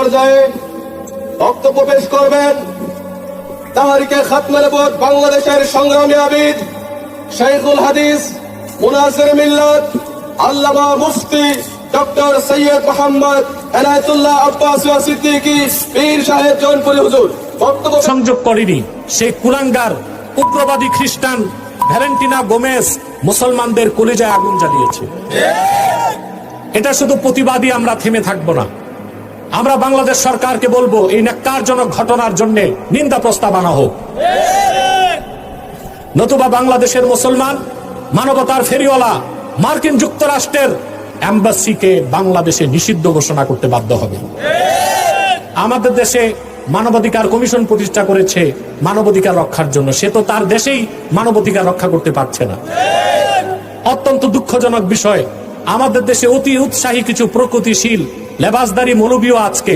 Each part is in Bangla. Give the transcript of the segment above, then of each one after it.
পর্যায়ে বক্তব্য পেশ করবেন তাহারিকে খাতমের বোধ বাংলাদেশের সংগ্রামী আবিদ শেখুল হাদিস মুনাসির মিল্লাত আল্লামা মুফতি ডক্টর সৈয়দ মোহাম্মদ এনায়তুল্লাহ আব্বাস সিদ্দিকী পীর সাহেব জৌনপুরি হুজুর। বক্তব্য সংযোগ করেনি। সেই কুলাঙ্গার, উগ্রবাদী খ্রিস্টান, ভ্যালেন্টিনা গোমেস মুসলমানদের কলিজায় আগুন জ্বালিয়েছে। এটা শুধু প্রতিবাদী আমরা থেমে থাকব না। আমরা বাংলাদেশ সরকারকে বলব, এই ন্যাক্কারজনক ঘটনার জন্য নিন্দা প্রস্তাব আনা হোক। নতুবা বাংলাদেশের মুসলমান, মানবতার ফেরিওয়ালা, মার্কিন যুক্তরাষ্ট্রের অ্যাম্বাসিকে বাংলাদেশে নিষিদ্ধ ঘোষণা করতে বাধ্য হবে। আমাদের দেশে মানবাধিকার কমিশন প্রতিষ্ঠা করেছে মানবাধিকার রক্ষার জন্য। সে তো তার দেশেই মানবাধিকার রক্ষা করতে পারছে না। অত্যন্ত দুঃখজনক বিষয়, আমাদের দেশে অতি উৎসাহী কিছু প্রগতিশীল লেবাসদারি মৌলবীও আজকে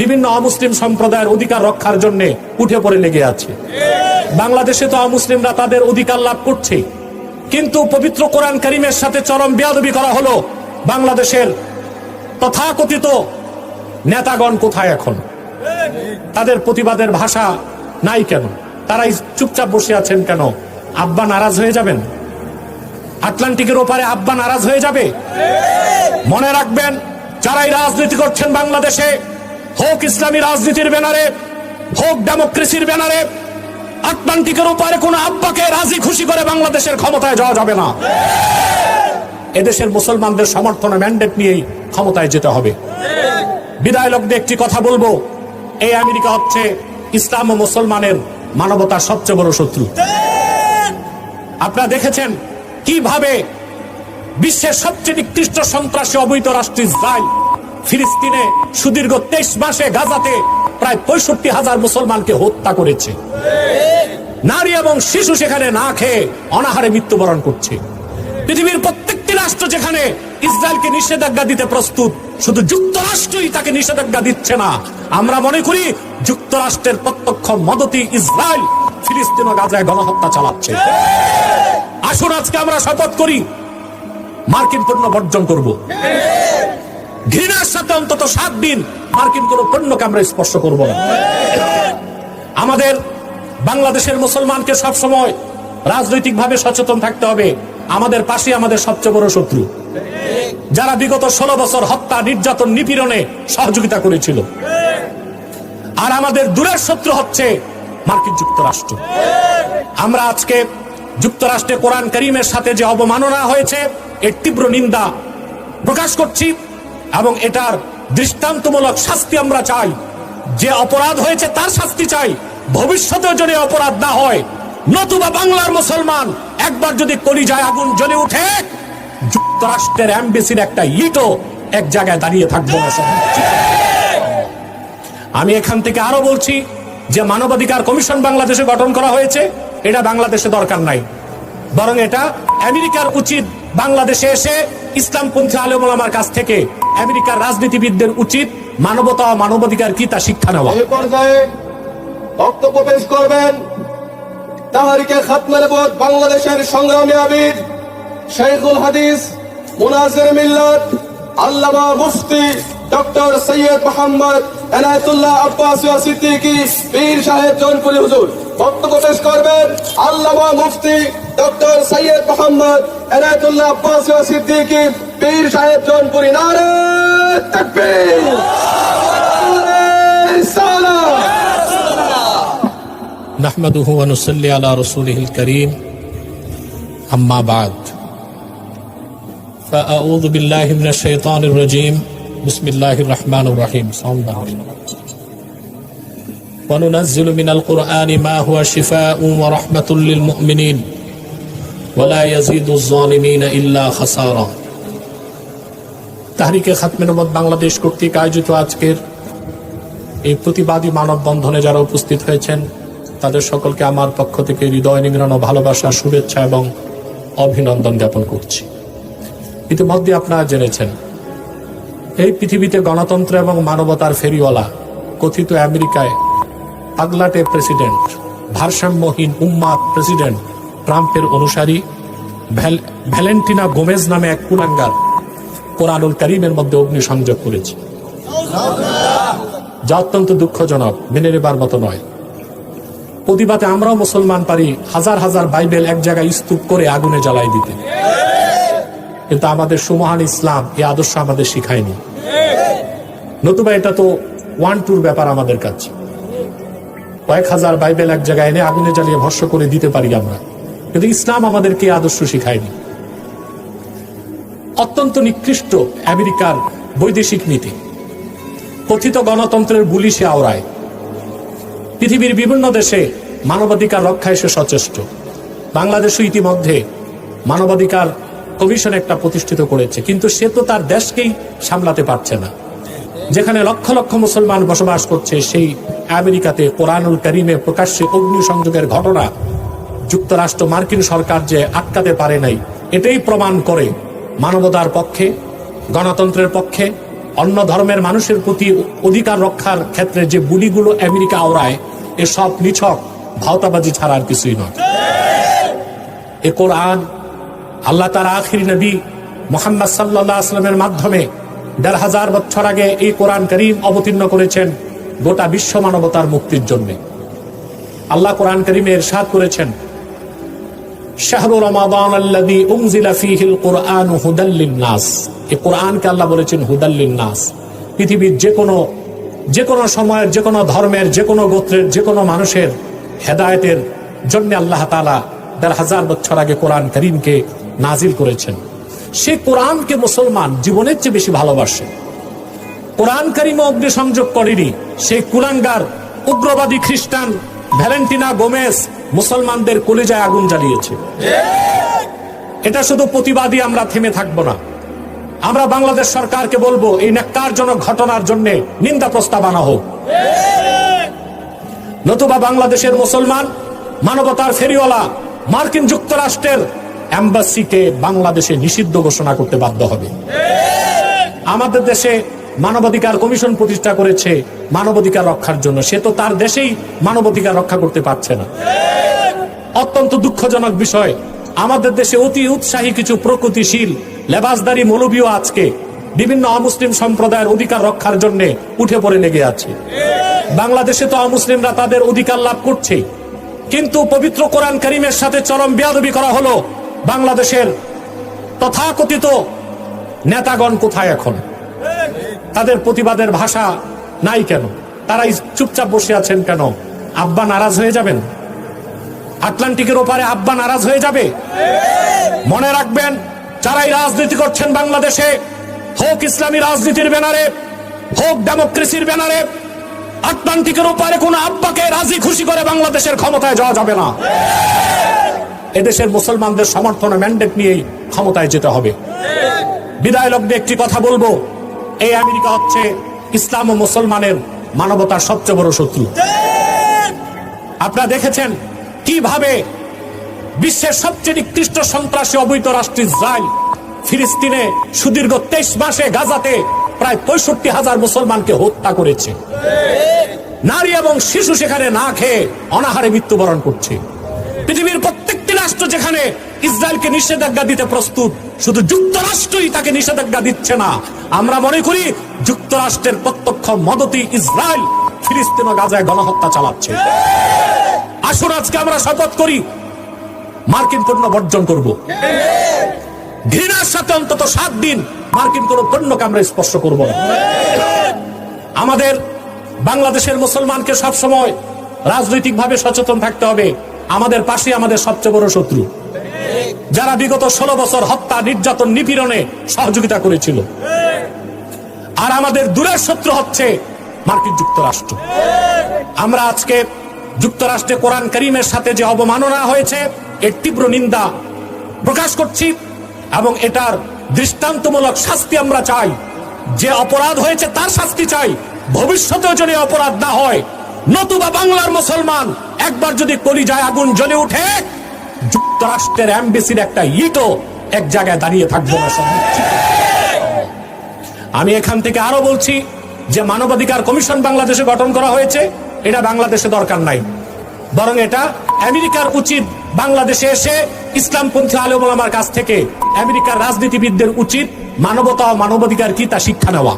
বিভিন্ন অমুসলিম সম্প্রদায়ের অধিকার রক্ষার জন্য উঠে পড়ে লেগে আছে। বাংলাদেশে তো অমুসলিমরা তাদের অধিকার লাভ করছে। কিন্তু পবিত্র কোরআন করিমের সাথে চরম বেয়াদবি করা হলো বাংলাদেশের তথাকথিত নেতাগণ কোথায় এখন? তাদের প্রতিবাদের ভাষা নাই কেন? তারাই চুপচাপ বসে আছেন কেন? আব্বা নারাজ হয়ে যাবেন? আটলান্টিকের ওপারে আব্বা নারাজ হয়ে যাবে? মনে রাখবেন যারাই রাজনীতি করছেন বাংলাদেশে, হোক ইসলামী রাজনীতির ব্যানারে, হোক ডেমোক্রেসির ব্যানারে, আটলান্টিকের ওপারে কোন আব্বাকে রাজি খুশি করে বাংলাদেশের ক্ষমতায় যাওয়া যাবে না। এদেশের মুসলমানদের সমর্থনে ম্যান্ডেট নিয়েই ক্ষমতায় যেতে হবে। বিদায় লগ্নে একটি কথা বলব, এই আমেরিকা হচ্ছে ইসলাম ও মুসলমানের মানবতার সবচেয়ে বড় শত্রু। আপনারা দেখেছেন কীভাবে বিশ্বের সবচেয়ে নিকৃষ্ট সন্ত্রাসী অবৈধ রাষ্ট্র ইসরায়েল। ফিলিস্তিনে সুদীর্ঘ তেইশ মাসে গাজাতে প্রায় পঁয়ষট্টি হাজার মুসলমানকে হত্যা করেছে। নারী এবং শিশু সেখানে না খেয়ে অনাহারে মৃত্যুবরণ করছে। পৃথিবীর প্রত্যেকটি রাষ্ট্র যেখানে ইসরায়েলকে নিষেধাজ্ঞা দিতে প্রস্তুত, শুধু যুক্তরাষ্ট্রই তাকে নিষেধাজ্ঞা দিচ্ছে না। আমরা মনে করি যুক্তরাষ্ট্রের প্রত্যক্ষ মদতি ইসরায়েল ফিলিস্তিন ও গাজায় গণহত্যা চালাচ্ছে। আসুন আজকে আমরা শপথ করি মার্কিন পণ্য বর্জন করব। ঘৃণার সাথে অন্তত সাত দিন মার্কিন কোন পণ্যকে আমরা স্পর্শ করব না। আমাদের বাংলাদেশের মুসলমানকে সব সময় রাজনৈতিকভাবে সচেতন থাকতে হবে। আমাদের পাশে আমাদের সবচেয়ে বড় শত্রু। যারা বিগত ষোলো বছর হত্যা, নির্যাতন, নিপীড়নে সহযোগিতা করেছিল। আর আমাদের দূরের শত্রু হচ্ছে মার্কিন যুক্তরাষ্ট্র। আমরা আজকে যুক্তরাষ্ট্রে কোরআন করিমের সাথে যে অবমাননা হয়েছে, এর তীব্র নিন্দা প্রকাশ করছি এবং এটার দৃষ্টান্তমূলক শাস্তি আমরা চাই। যে অপরাধ হয়েছে, তার শাস্তি চাই। ভবিষ্যতেও যদি অপরাধ না হয়, নতুবা বাংলার মুসলমান একবার যদি কলিজায় আগুন জ্বলে উঠে, যুক্তরাষ্ট্রের অ্যাম্বাসির একটা ইটও এক জায়গায় দাঁড়িয়ে থাকব আমি এখান থেকে আরও বলছি, যে মানবাধিকার কমিশন বাংলাদেশে গঠন করা হয়েছে এটা বাংলাদেশে দরকার নাই। বরং এটা আমেরিকার উচিত বাংলাদেশে এসে ইসলামপন্থী আলমার কাছ থেকে আমেরিকার রাজনীতিবিদদের উচিত মানবতা ও মানবাধিকার কি তা শিক্ষা নেওয়া। এই পর্যায়ে বক্তব্য পেশ করবেন তাহারিকে খাতমের বোধ বাংলাদেশের সংগ্রামী আবিদ শেখুল হাদিস মুনাসির মিল্লাত, আল্লামা মুফতি ডক্টর সৈয়দ মোহাম্মদ এনায়তুল্লাহ আব্বাস সিদ্দিকী পীর সাহেব জৌনপুরি হুজুর। বক্তব্য পেশ করবেন আল্লামা মুফতি ডক্টর সৈয়দ মোহাম্মদ এনায়তুল্লাহ আব্বাস সিদ্দিকী পীর সাহেব জৌনপুরি নারে তাকবীর নারে সালাম نحمده ونصلي على رسوله الكريم أما بعد فأعوذ بالله من الشيطان الرجيم بسم الله الرحمن الرحيم صلى الله عليه وسلم وننزل من القرآن ما هو شفاء ورحمة للمؤمنين ولا يزيد الظالمين إلا خسارا তাহরিকে খাতমে নমত বাংলাদেশ কর্তৃক আয়োজিত আজকের এই প্রতিবাদী মানববন্ধনে যারা উপস্থিত হয়েছেন তাদের সকলকে আমার পক্ষ থেকে হৃদয় নিংড়ানো ভালোবাসা শুভেচ্ছা এবং অভিনন্দন জ্ঞাপন করছি ইতিমধ্যে আপনারা জেনেছেন এই পৃথিবীতে গণতন্ত্র এবং মানবতার ফেরিওয়ালা কথিত আমেরিকায় পাগলাটে প্রেসিডেন্ট ভারসাম্যহীন উম্মাদ প্রেসিডেন্ট ট্রাম্পের অনুসারী, ভ্যাল- ভ্যালেন্টিনা গোমেজ নামে এক কুলাঙ্গার কোরআনুল করিমের মধ্যে অগ্নিসংযোগ করেছে। যা অত্যন্ত দুঃখজনক, মেনে নেবার মতো নয়। প্রতিবাদে আমরাও মুসলমান পারি হাজার হাজার বাইবেল এক জায়গায় স্তূপ করে আগুনে জ্বালাই দিতে। কিন্তু আমাদের সুমহান ইসলাম এই আদর্শ আমাদের শিখায়নি। নতুবা এটা তো ওয়ান টুর ব্যাপার আমাদের কাছে। কয়েক হাজার বাইবেল এক জায়গায় এনে আগুনে জ্বালিয়ে ভস্য করে দিতে পারি আমরা। কিন্তু ইসলাম আমাদেরকে আদর্শ শিখায়নি। অত্যন্ত নিকৃষ্ট আমেরিকার বৈদেশিক নীতি। কথিত গণতন্ত্রের বুলি সে আওড়ায়। পৃথিবীর বিভিন্ন দেশে মানবাধিকার রক্ষায় সে সচেষ্ট। বাংলাদেশও ইতিমধ্যে মানবাধিকার কমিশন একটা প্রতিষ্ঠিত করেছে। কিন্তু সে তো তার দেশকেই সামলাতে পারছে না। যেখানে লক্ষ লক্ষ মুসলমান বসবাস করছে, সেই আমেরিকাতে কোরআনুল করিমে প্রকাশ্যে অগ্নি সংযোগের ঘটনা যুক্তরাষ্ট্র মার্কিন সরকার যে আটকাতে পারে নাই, এটাই প্রমাণ করে মানবতার পক্ষে, গণতন্ত্রের পক্ষে, অন্য ধর্মের মানুষের প্রতি অধিকার রক্ষার ক্ষেত্রে যে বুলিগুলো আমেরিকা আওড়ায়, এসব নিছক ভাওতাবাজি ছাড়া আর কিছুই নয়। এ কোরআন আল্লাহ তার আখির নবী মোহাম্মদ সাল্লাহ আসলামের মাধ্যমে দেড় হাজার বছর আগে এই কোরআন করিম অবতীর্ণ করেছেন গোটা বিশ্ব মানবতার মুক্তির জন্যে। আল্লাহ কোরআন করিমে এরশাদ করেছেন কোরআনকে আল্লাহ বলেছেন পৃথিবীর সময়ের ধর্মের গোত্রের মানুষের হেদায়েতের জন্য আল্লাহ দেড় হাজার বছর আগে কোরআন করিমকে নাজিল করেছেন। সেই কোরআনকে মুসলমান জীবনের চেয়ে বেশি ভালোবাসে। কোরআন করিমও অগ্নিসংযোগ করেনি সেই কুলাঙ্গার, উগ্রবাদী খ্রিস্টান, ভ্যালেন্টিনা গোমেস মুসলমানদের কলিজায় আগুন জ্বালিয়েছে। এটা শুধু প্রতিবাদী আমরা থেমে থাকব না। আমরা বাংলাদেশ সরকারকে বলব, এই ন্যাক্কারজনক ঘটনার জন্য নিন্দা প্রস্তাব আনা হোক। নতুবা বাংলাদেশের মুসলমান, মানবতার ফেরিওয়ালা, মার্কিন যুক্তরাষ্ট্রের অ্যাম্বাসিকে বাংলাদেশে নিষিদ্ধ ঘোষণা করতে বাধ্য হবে। আমাদের দেশে মানবাধিকার কমিশন প্রতিষ্ঠা করেছে মানবাধিকার রক্ষার জন্য। সে তো তার দেশেই মানবাধিকার রক্ষা করতে পারছে না। অত্যন্ত দুঃখজনক বিষয়, আমাদের দেশে অতি উৎসাহী কিছু প্রকৃতিশীল লেবাসদারি মৌলবীও আজকে বিভিন্ন অমুসলিম সম্প্রদায়ের অধিকার রক্ষার জন্য উঠে পড়ে লেগে আছে। বাংলাদেশে তো অমুসলিমরা তাদের অধিকার লাভ করছে কিন্তু পবিত্র কোরআন করিমের সাথে চরম বেয়াদবি করা হলো। বাংলাদেশের তথাকথিত নেতাগণ কোথায় এখন? তাদের প্রতিবাদের ভাষা নাই কেন? তারা চুপচাপ বসে আছেন কেন? আব্বা নারাজ হয়ে যাবেন? আটলান্টিকের ওপারে আব্বা নারাজ হয়ে যাবে? মনে রাখবেন, যারাই রাজনীতি করছেন বাংলাদেশে, হোক ইসলামী রাজনীতির ব্যানারে, হোক ডেমোক্রেসির ব্যানারে, আটলান্টিকের ওপারে কোন আব্বাকে রাজি খুশি করে বাংলাদেশের ক্ষমতায় যাওয়া যাবে না। এদেশের মুসলমানদের সমর্থন ম্যান্ডেট নিয়েই ক্ষমতায় যেতে হবে। বিদায় লগ্নে একটি কথা বলব, এই আমেরিকা হচ্ছে ইসলাম ও মুসলমানের মানবতার সবচেয়ে বড় শত্রু। আপনারা দেখেছেন কীভাবে বিশ্বের সবচেয়ে নিকৃষ্ট সন্ত্রাসী অবৈধ রাষ্ট্র ইসরায়েল ফিলিস্তিনে সুদীর্ঘ তেইশ মাসে গাজাতে প্রায় পঁয়ষট্টি হাজার মুসলমানকে হত্যা করেছে। নারী এবং শিশু সেখানে না খেয়ে অনাহারে মৃত্যুবরণ করছে। পৃথিবীর প্রত্যেকটি রাষ্ট্র যেখানে ইসরায়েলকে নিষেধাজ্ঞা দিতে প্রস্তুত, শুধু যুক্তরাষ্ট্রই তাকে নিষেধাজ্ঞা দিচ্ছে না। আমরা মনে করি যুক্তরাষ্ট্রের প্রত্যক্ষ মদতি ইসরায়েল ফিলিস্তিন ও গাজায় গণহত্যা চালাচ্ছে। আসুন আজকে আমরা শপথ করি, মার্কিন পণ্য বর্জন করব। ঘৃণার সাথে অন্তত সাত দিন মার্কিন কোন পণ্যকে আমরা স্পর্শ করব না। আমাদের বাংলাদেশের মুসলমানকে সবসময় রাজনৈতিকভাবে সচেতন থাকতে হবে। আমাদের পাশে আমাদের সবচেয়ে বড় শত্রু। যারা বিগত ষোলো বছর হত্যা, নির্যাতন, নিপীড়নে সহযোগিতা করেছিল। আর আমাদের দূরের শত্রু হচ্ছে মার্কিন যুক্তরাষ্ট্র। আমরা আজকে যুক্তরাষ্ট্রে কোরআন করিমের সাথে যে অবমাননা হয়েছে, এর তীব্র নিন্দা প্রকাশ করছি এবং এটার দৃষ্টান্তমূলক শাস্তি আমরা চাই। যে অপরাধ হয়েছে তার শাস্তি চাই। ভবিষ্যতেও যদি অপরাধ না হয় নতুবা বাংলার মুসলমান, একবার যদি কলিজায় আগুন জ্বলে উঠে, যুক্তরাষ্ট্রের অ্যাম্বাসির একটা ইটও এক জায়গায় দাঁড়িয়ে থাকবে না আমি এখান থেকে আরও বলছি যে মানবাধিকার কমিশন বাংলাদেশে গঠন করা হয়েছে, এটা বাংলাদেশে দরকার নাই। বরং এটা আমেরিকার উচিত বাংলাদেশে এসে ইসলামপন্থী আলমার কাছ থেকে আমেরিকার রাজনীতিবিদদের উচিত মানবতা ও মানবাধিকার কি তা শিক্ষা নেওয়া।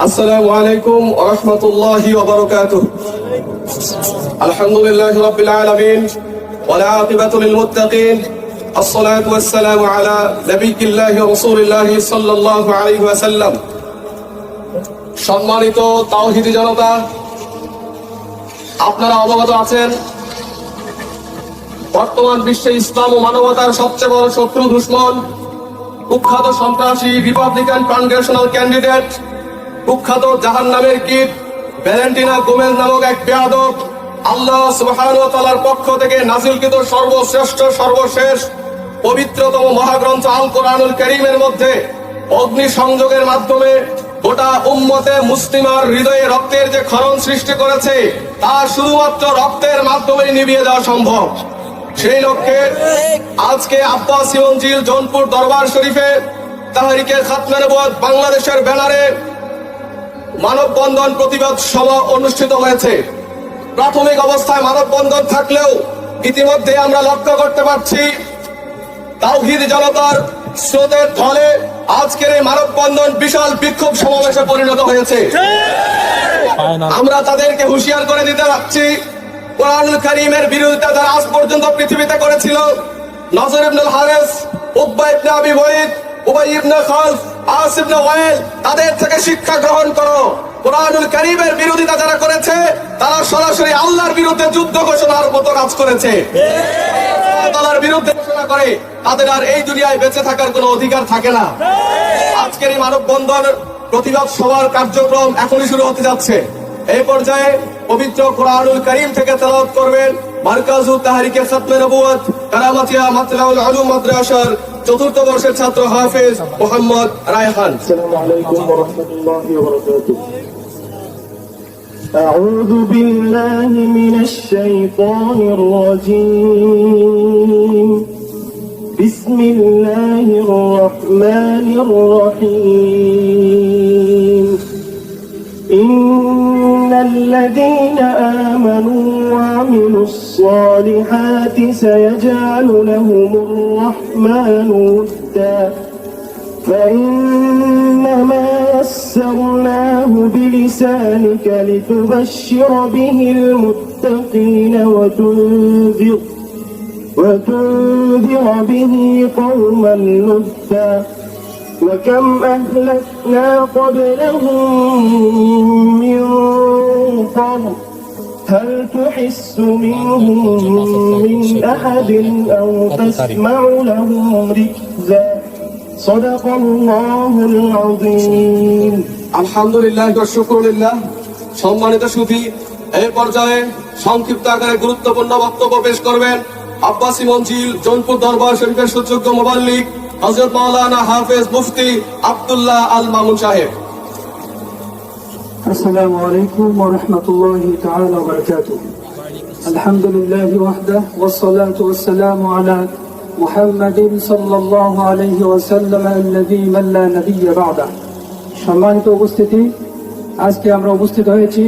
السلام عليكم ورحمة الله وبركاته الحمد لله رب العالمين والعاقبة للمتقين الصلاة والسلام على نبي الله ورسول الله صلى الله عليه وسلم সম্মানিত তাওহিদি জনতা আপনারা অবগত আছেন বর্তমান বিশ্বে ইসলাম ও মানবতার সবচেয়ে বড় শত্রু দুশ্মন কুখ্যাত সন্ত্রাসী রিপাবলিকান কংগ্রেশনাল ক্যান্ডিডেট কুখ্যাত জাহান নামের কীট ভ্যালেন্টিনা গোমেজ নামক এক বেয়াদব আল্লাহ সুবহানাহু পক্ষ থেকে নাজিলকৃত সর্বশ্রেষ্ঠ, সর্বশেষ, পবিত্রতম মহাগ্রন্থ আল কোরআনুল কারীমের মধ্যে অগ্নি সংযোগের মাধ্যমে গোটা উম্মতে মুসলিমার হৃদয়ে রক্তের যে ক্ষরণ সৃষ্টি করেছে, তা শুধুমাত্র রক্তের মাধ্যমে নিভিয়ে দেওয়া সম্ভব। সেই লক্ষ্যে আজকে আব্বাস মঞ্জিল জৌনপুর দরবার শরীফে তাহারিকে খাতমে নবুয়ত বাংলাদেশের ব্যানারে মানববন্ধন প্রতিবাদ সভা অনুষ্ঠিত হয়েছে। প্রাথমিক অবস্থায় মানববন্ধন থাকলেও ইতিমধ্যে আমরা লক্ষ্য করতে পারছি, তাওহিদ জনতার স্রোতের ঢলে আজকের এই মানববন্ধন বিশাল বিক্ষোভ সমাবেশে পরিণত হয়েছে। আমরা তাদেরকে হুঁশিয়ার করে দিতে পারছি কোরআনুল করিমের বিরোধিতা যারা আজ পর্যন্ত পৃথিবীতে করেছিল। নজর ইবনুল হারেস উব্বা ইবনে আবি উবাই ইবনে খালফ আস ইবনে ওয়াইল, তাদের থেকে শিক্ষা গ্রহণ করো। কোরআনুল করিমের বিরোধিতা যারা করেছে, তারা সরাসরি আল্লাহর বিরুদ্ধে যুদ্ধ ঘোষণার মতো কাজ করেছে। বিরুদ্ধে ঘোষণা করে, তাদের আর এই দুনিয়ায় বেঁচে থাকার কোনো অধিকার থাকে না। আজকের এই মানববন্ধন প্রতিবাদ সভার কার্যক্রম এখনই শুরু হতে যাচ্ছে। এই পর্যায়ে পবিত্র কোরআনুল করিম থেকে তেলাওয়াত করবেন মার্কাজু তাহারিকে খাতমে নবুয়ত কারামাতিয়া মাতলাউল উলুম মাদ্রাসার চতুর্থ বর্ষের ছাত্র হাফেজ মোহাম্মদ রায়হান السلام عليكم ورحمة الله وبركاته أعوذ بالله من الشيطان الرجيم بسم الله الرحمن الرحيم إن الذين آمنوا وعملوا الصالحات سيجعل لهم الرحمن ودا. فإنما يسرناه بلسانك لتبشر به المتقين وتنذر وتنذر به قوما لدا. وكم أهلكنا قبلهم من قرن هل تحس منهم من أحد أو تسمع لهم ركزا صدق الله العظيم আলহামদুলিল্লাহ শুক্রুলিল্লাহ সম্মানিত সুধী এই পর্যায়ে সংক্ষিপ্ত আকারে গুরুত্বপূর্ণ বক্তব্য পেশ করবেন আব্বাসি মঞ্জিল জৌনপুর দরবার শরীফের সুযোগ্য মোবাল্লিক হজরত মাওলানা হাফেজ মুফতি আব্দুল্লাহ আল মামুন সাহেব السلام عليكم ورحمة الله تعالى وبركاته الحمد لله وحده والصلاة والسلام على محمد صلى الله عليه وسلم الذي من لا نبي بعده সম্মানিত উপস্থিতি আজকে আমরা উপস্থিত হয়েছি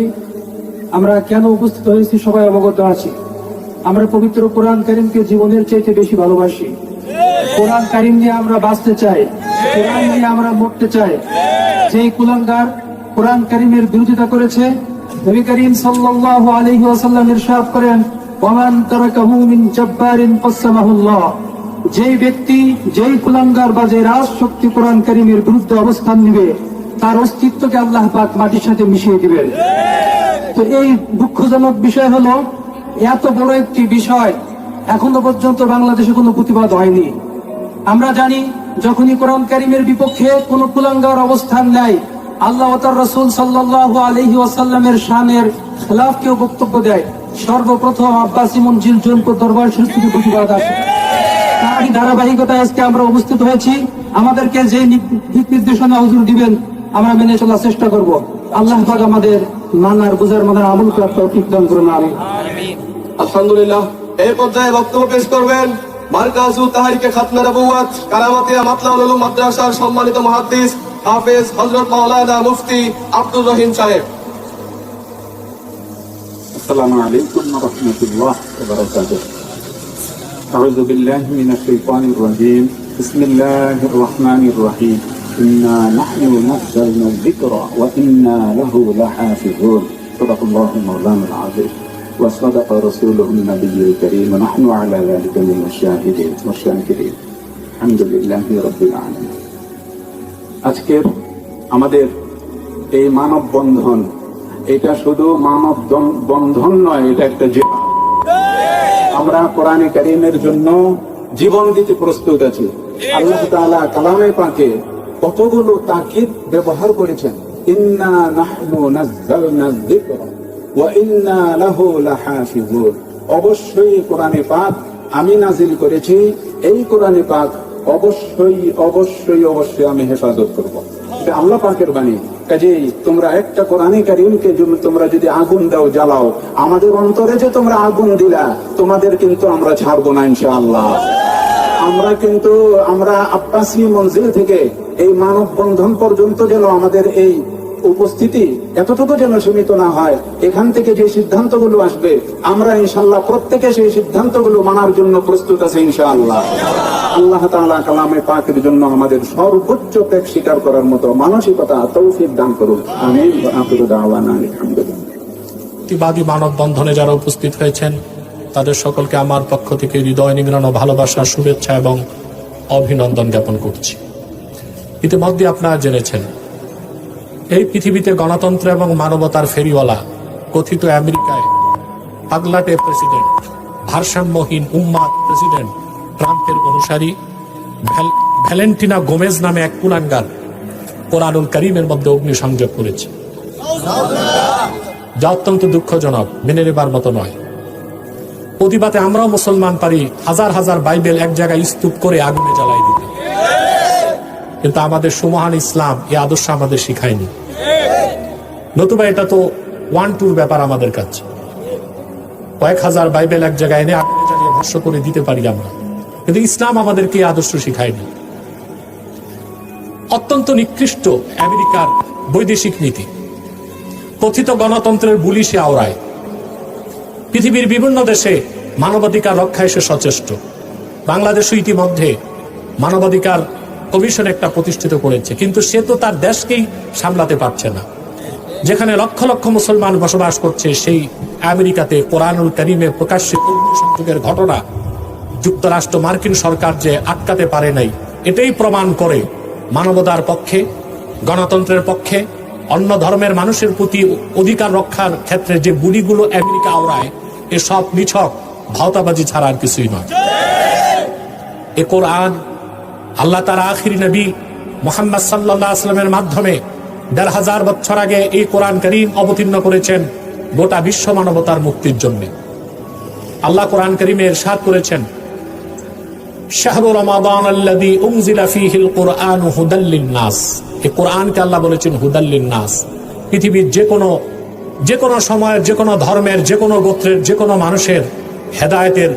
আমরা কেন উপস্থিত হয়েছি সবাই অবগত আছি আমরা পবিত্র কোরআন কারিমকে জীবনের চাইতে বেশি ভালোবাসি কোরআন কারিম নিয়ে আমরা বাঁচতে চাই, কোরআন নিয়ে আমরা মরতে চাই। যেই কুলাঙ্গার কোরআন কারিমের বিরোধিতা করেছে, নবী করিম সাল্লাল্লাহু আলাইহি ওয়াসাল্লাম ইরশাদ করেন ওয়ামান তারাকাহু মিন জাব্বারিন কাসসামাহুল্লাহ। যেই ব্যক্তি, যেই কুলাঙ্গার বা যে রাজ শক্তি কোরআন কারিমের বিরুদ্ধে অবস্থান নিবে, তার অস্তিত্বকে আল্লাহ পাক মাটির সাথে মিশিয়ে দিবেন। তো এই দুঃখজনক বিষয় হলো, এত বড় একটি বিষয় এখনও পর্যন্ত বাংলাদেশে কোনো প্রতিবাদ হয়নি। আমরা জানি যখনই কোরআন কারিমের বিপক্ষে কোন কুলাঙ্গার অবস্থান নেয়, আল্লাহ রসুল সাল্লাহ আলহি ওয়াসাল্লামের শানের খেলাফ কেউ বক্তব্য দেয়। সর্বপ্রথম আব্বাসী মঞ্জিল জনপুর দরবার থেকে প্রতিবাদ আসে। তারই ধারাবাহিকতায় আজকে আমরা উপস্থিত হয়েছি। আমাদেরকে যে দিক নির্দেশনা হুজুর দিবেন, আমরা মেনে চলার চেষ্টা করব। আল্লাহ পাক আমাদের মানার, বুঝার, মানার আমল করার তৌফিক দান করুন আমি আলহামদুলিল্লাহ। এই পর্যায়ে বক্তব্য পেশ করবেন মার্কাজু তাহারিকে খাতমে নবুয়ত কারামাতিয়া মাতলাউল উলুম মাদ্রাসার সম্মানিত মুহাদ্দিস হাফেজ হযরত মাওলানা মুফতি আব্দুর রহিম সাহেব السلام عليكم ورحمة الله وبركاته أعوذ بالله من الشيطان الرجيم بسم الله الرحمن الرحيم إنا نحن نزلنا الذكر وإنا له لحافظون صدق الله مولانا العظيم وصدق رسوله النبي الكريم ونحن على ذلك من الشاهدين والشاكرين الحمد لله رب العالمين আজকের আমাদের এই মানব বন্ধন এটা শুধু মানব দন- বন্ধন নয় এটা একটা জিহাদ আমরা কোরআনে কারিমের জন্য জীবন দিতে প্রস্তুত আছি আল্লাহ তাআলা কালামে পাকে কতগুলো তাকিদ ব্যবহার করেছেন ইন্না নাহনু নাযালনা যিকরা অবশ্যই কোরআনে পাক আমি নাজিল করেছি। এই কোরআনে পাক অবশ্যই অবশ্যই অবশ্যই আমি হেফাজত করব। আল্লাহ পাকের বাণী। কাজেই তোমরা একটা কোরআনে কারিমকে তোমরা যদি আগুন দাও, জ্বালাও, আমাদের অন্তরে যে তোমরা আগুন দিলা, তোমাদের কিন্তু আমরা ছাড়বো না ইনশাআল্লাহ। আমরা কিন্তু, আমরা আব্বাসী মঞ্জিল থেকে এই মানব বন্ধন পর্যন্ত যেন আমাদের এই উপস্থিতি এতটুকু যেন সীমিত না হয়, এখান থেকে যে সিদ্ধান্তগুলো আসবে, আমরা ইনশাল্লাহ প্রত্যেকে সেই সিদ্ধান্তগুলো মানার জন্য প্রস্তুত আছে ইনশাআল্লাহ। আল্লাহ তাআলা কালামে পাকের জন্য আমাদের সর্বোচ্চ ত্যাগ স্বীকার করার মতো মানসিকতা, তৌফিক দান করুন। আমি প্রতিবাদী মানববন্ধনে যারা উপস্থিত হয়েছেন, তাদের সকলকে আমার পক্ষ থেকে হৃদয় নিংড়ানো ভালোবাসা, শুভেচ্ছা এবং অভিনন্দন জ্ঞাপন করছি। ইতিমধ্যে আপনারা জেনেছেন এই পৃথিবীতে গণতন্ত্র এবং মানবতার ফেরিওয়ালা, কথিত আমেরিকায় পাগলাটে প্রেসিডেন্ট, ভারসাম্যহীন উম্মাদ প্রেসিডেন্ট, ট্রাম্পের অনুসারী ভ্যালেন্টিনা গোমেজ নামে এক কুলাঙ্গার কোরআনুল করিমের মধ্যে অগ্নিসংযোগ করেছে। যা অত্যন্ত দুঃখজনক, মেনে নেবার মতো নয়। প্রতিবাদে আমরাও মুসলমান পারি হাজার হাজার বাইবেল এক জায়গায় স্তূপ করে আগুনে জ্বালাই দিতে। কিন্তু আমাদের সুমহান ইসলাম এই আদর্শ আমাদের শিখায়নি। নতুবা এটা তো ওয়ান টুর ব্যাপার আমাদের কাছে। কয়েক হাজার বাইবেল এক জায়গায় এনে জ্বালিয়ে ভস্য করে দিতে পারি আমরা। কিন্তু ইসলাম আমাদেরকে আদর্শ শিখায়নি। অত্যন্ত নিকৃষ্ট আমেরিকার বৈদেশিক নীতি। কথিত গণতন্ত্রের বুলি সে আওড়ায়। পৃথিবীর বিভিন্ন দেশে মানবাধিকার রক্ষায় সে সচেষ্ট। বাংলাদেশও ইতিমধ্যে মানবাধিকার কমিশন একটা প্রতিষ্ঠিত করেছে, কিন্তু সে তো তার দেশকেই সামলাতে পারছে না। যেখানে লক্ষ লক্ষ মুসলমান বসবাস করছে, সেই আমেরিকাতে কোরআনুল করিমে প্রকাশ্যে অগ্নিসংযোগের ঘটনা যুক্তরাষ্ট্র মার্কিন সরকার যে আটকাতে পারে নাই, এটাই প্রমাণ করে মানবতার পক্ষে, গণতন্ত্রের পক্ষে, অন্য ধর্মের মানুষের প্রতি অধিকার রক্ষার ক্ষেত্রে যে গুলিগুলো আমেরিকা আওড়ায়, এসব নিছক ভাওতাবাজি ছাড়া আর কিছুই নয়। এ কোরআন আল্লাহ তার আখিরি নবী মোহাম্মদ সাল্লাহ আসলামের মাধ্যমে দেড় হাজার বছর আগে এই কোরআন করিম অবতীর্ণ করেছেন গোটা বিশ্ব মানবতার মুক্তির জন্য। আল্লাহ কোরআন করিমে সাত করেছেন আল্লাহ বলেছেন পৃথিবীর সময়ের ধর্মের গোত্রের মানুষের হেদায়েতের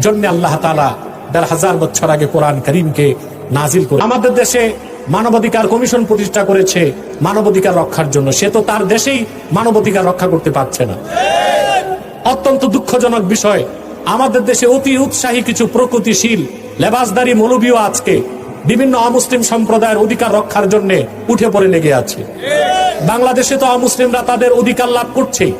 জন্য আল্লাহ তালা দেড় হাজার বছর আগে কোরআন করিমকে নাজিল করে। আমাদের দেশে মানবাধিকার কমিশন প্রতিষ্ঠা করেছে মানবাধিকার রক্ষার জন্য। সে তো তার দেশেই মানবাধিকার রক্ষা করতে পারছে না। অত্যন্ত দুঃখজনক বিষয়, আমাদের দেশে অতি উৎসাহী কিছু প্রকৃতিশীল লেবাসদারি মৌলবীও আজকে বিভিন্ন অমুসলিম সম্প্রদায়ের অধিকার রক্ষার জন্য উঠে পড়ে লেগে আছে। বাংলাদেশে তো অমুসলিমরা তাদের অধিকার লাভ করছে।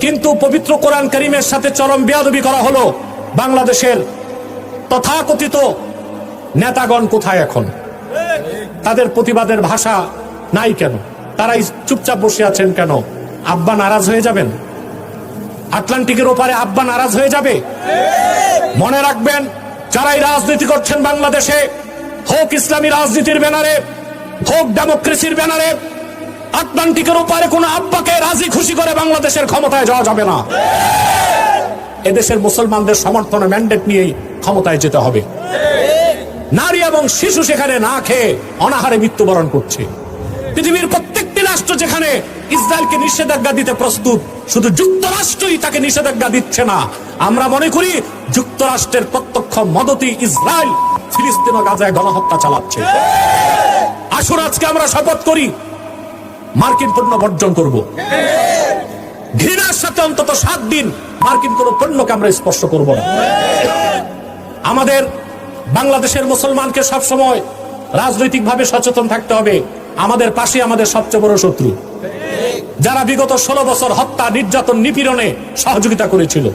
কিন্তু পবিত্র কোরআন করিমের সাথে চরম বেয়াদবি করা হলো বাংলাদেশের তথাকথিত নেতাগণ কোথায় এখন? তাদের প্রতিবাদের ভাষা নাই কেন? তারাই চুপচাপ বসে আছেন কেন? আব্বা নারাজ হয়ে যাবেন? আটলান্টিকের ওপারে আব্বা নারাজ হয়ে যাবে? মনে রাখবেন, যারাই রাজনীতি করছেন বাংলাদেশে, হোক ইসলামী রাজনীতির ব্যানারে, হোক ডেমোক্রেসির ব্যানারে, আটলান্টিকের ওপারে কোন আব্বাকে রাজি খুশি করে বাংলাদেশের ক্ষমতায় যাওয়া যাবে না। এদেশের মুসলমানদের সমর্থনে ম্যান্ডেট নিয়েই ক্ষমতায় যেতে হবে। নারী এবং শিশু সেখানে না খেয়ে অনাহারে মৃত্যুবরণ করছে। পৃথিবীর প্রত্যেকটি রাষ্ট্র যেখানে ইসরায়েলকে নিষেধাজ্ঞা দিতে প্রস্তুত, শুধু যুক্তরাষ্ট্রই তাকে নিষেধাজ্ঞা দিচ্ছে না। আমরা মনে করি যুক্তরাষ্ট্রের প্রত্যক্ষ মদতি ইসরায়েল ফিলিস্তিন ও গাজায় গণহত্যা চালাচ্ছে। আসুন আজকে আমরা শপথ করি, মার্কিন পণ্য বর্জন করব। ঘৃণার সাথে অন্তত সাত দিন মার্কিন কোন পণ্যকে আমরা স্পর্শ করব না। আমাদের বাংলাদেশের মুসলমানকে সবসময় রাজনৈতিকভাবে সচেতন থাকতে হবে। আমাদের পাশে আমাদের সবচেয়ে বড় শত্রু। যারা বিগত ষোলো বছর হত্যা, নির্যাতন, নিপীড়নে সহযোগিতা করেছিল।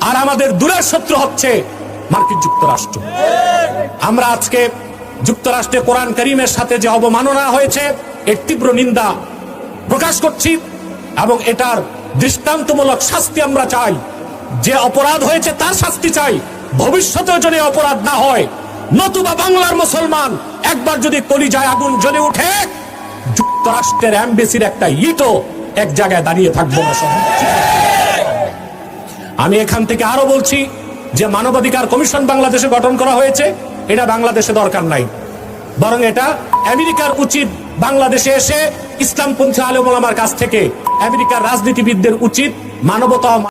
আর আমাদের দূরের শত্রু হচ্ছে মার্কিন যুক্তরাষ্ট্র। আমরা আজকে যুক্তরাষ্ট্রে কোরআন করিমের সাথে যে অবমাননা হয়েছে, এর তীব্র নিন্দা প্রকাশ করছি এবং এটার দৃষ্টান্তমূলক শাস্তি আমরা চাই। যে অপরাধ হয়েছে তার শাস্তি চাই। ভবিষ্যতেও যদি অপরাধ না হয়, নতুবা বাংলার মুসলমান, একবার যদি কলিজায় আগুন জ্বলে উঠে যুক্তরাষ্ট্রের অ্যাম্বাসির একটা ইটও এক জায়গায় দাঁড়িয়ে থাকব না আমি এখান থেকে আরও বলছি, যে মানবাধিকার কমিশন বাংলাদেশে গঠন করা হয়েছে, এটা বাংলাদেশে দরকার নাই। বরং এটা আমেরিকার উচিত বাংলাদেশে এসে ইসলামপন্থী আলেমার কাছ থেকে আমেরিকার রাজনীতিবিদদের উচিত মানবতা